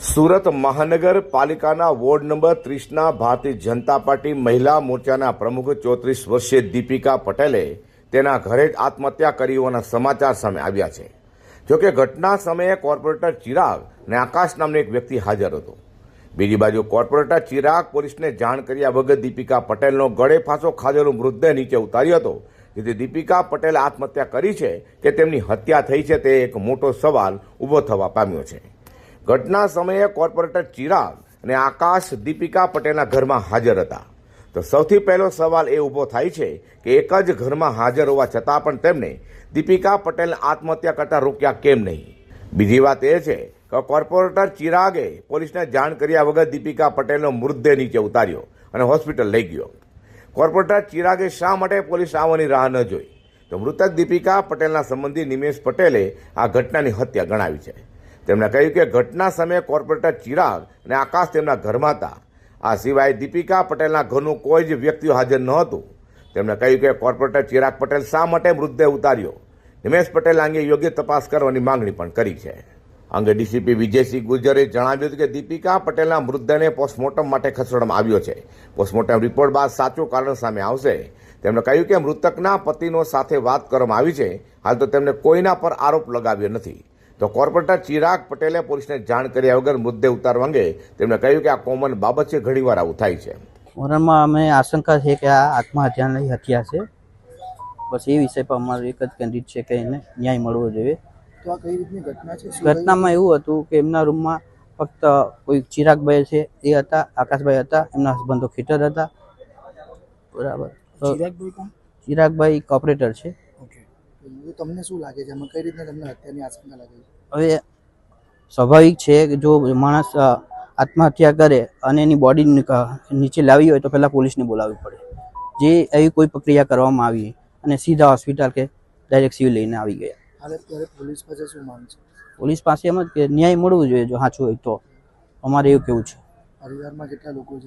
સુરત મહાનગરપાલિકાના ward number ત્રીસના Bharatiya Janata party મહિલા મોરચાના પ્રમુખ ચોત્રીસ વર્ષીય દીપિકા પટેલે તેના ઘરે જ આત્મહત્યા કરી હોવાના સમાચાર સામે આવ્યા છે. જોકે ઘટના સમયે કોર્પોરેટર ચિરાગ અને આકાશ નામનો એક વ્યક્તિ હાજર હતો. બીજી બાજુ કોર્પોરેટર ચિરાગ પોલીસને જાણ કર્યા વગર દીપિકા પટેલનો ગળે ફાંસો ખાધેલો મૃતદેહ નીચે ઉતાર્યો હતો. જેથી દીપિકા પટેલે આત્મહત્યા કરી છે કે તેમની હત્યા થઈ છે તે એક મોટો સવાલ ઊભો થવા પામ્યો છે. ઘટના સમયે કોર્પોરેટર ચિરાગ અને આકાશ દીપિકા પટેલના ઘરમાં હાજર હતા. તો સૌથી પહેલો સવાલ એ ઊભો થાય છે કે એક જ ઘરમાં હાજર હોવા છતાં પણ તેમને દીપિકા પટેલ આત્મહત્યા કરતા રોક્યા કેમ નહીં? બીજી વાત એ છે કે કોર્પોરેટર ચિરાગે પોલીસને જાણ કર્યા વગર દીપિકા પટેલનો મૃતદેહ નીચે ઉતાર્યો અને હોસ્પિટલ લઈ ગયો. કોર્પોરેટર ચિરાગે શા માટે પોલીસ આવવાની રાહ ન જોઈ? તો મૃતક દીપિકા પટેલના સંબંધી નિમેશ પટેલે આ ઘટનાની હત્યા ગણાવી છે. તેમણે કહ્યું કે ઘટના સમયે કોર્પોરેટર ચિરાગ અને આકાશ તેમના ઘરમાં હતા. આ સિવાય દીપિકા પટેલના ઘરનું કોઈ જ વ્યક્તિ હાજર નહોતું તેમણે કહ્યું કે કોર્પોરેટર ચિરાગ પટેલ શા માટે મૃતદેહ ઉતાર્યો? નિમેશ પટેલ અંગે યોગ્ય તપાસ કરવાની માંગણી પણ કરી છે. અંગે ડીસીપી વિજયસિંહ ગુર્જરે જણાવ્યું હતું કે દીપિકા પટેલના મૃતદેહને પોસ્ટમોર્ટમ માટે ખસેડવામાં આવ્યો છે. પોસ્ટમોર્ટમ રિપોર્ટ બાદ સાચું કારણ સામે આવશે. તેમણે કહ્યું કે મૃતકના પતિનો સાથે વાત કરવામાં આવી છે. હાલ તો તેમને કોઈના પર આરોપ લગાવ્યો નથી. તો કોર્પોરેટર ચિરાગ પટેલે પોલીસને જાણ કર્યા વગર મુદ્દે ઉતારવા અંગે તેમણે કહ્યું કે આ કોમન બાબત છે ઘણીવાર આવું થાય છે. ઓરણમાં અમે આશંકા છે કે આ આત્મહત્યાની હત્યા છે. બસ એ વિષય પર અમારું એક જ કેન્દ્રિત છે કે એને ન્યાય મળવો જોઈએ. તો આ કઈ રીતની ઘટના છે? ઘટનામાં એવું હતું કે એમના રૂમમાં ફક્ત કોઈ ચિરાગભાઈ છે એ હતા આકાશભાઈ હતા એમના હસબન્ડો ખેટર હતા. બરાબર. ચિરાગભાઈ કોપરેટર છે. એવું તમને શું લાગે છે? એમાં કઈ રીતના તમને હત્યાની આશંકા લાગે છે? હવે સ્વાભાવિક છે કે જો માણસ આત્મહત્યા કરે અને એની બોડી નીચે લાવી હોય તો પહેલાં પોલીસને બોલાવવી પડે. જે એવી કોઈ પ્રક્રિયા કરવામાં આવી અને સીધા હોસ્પિટલ કે ડાયરેક્ટ સિવિલ લઈને આવી ગયા. હવે ત્યારે પોલીસ પાસે શું માંગ છે? પોલીસ પાસે એમ જ કે ન્યાય મળવું જોઈએ જો સાચું હોય તો. અમારે એવું કેવું છે. પરિવારમાં કેટલા લોકો છે?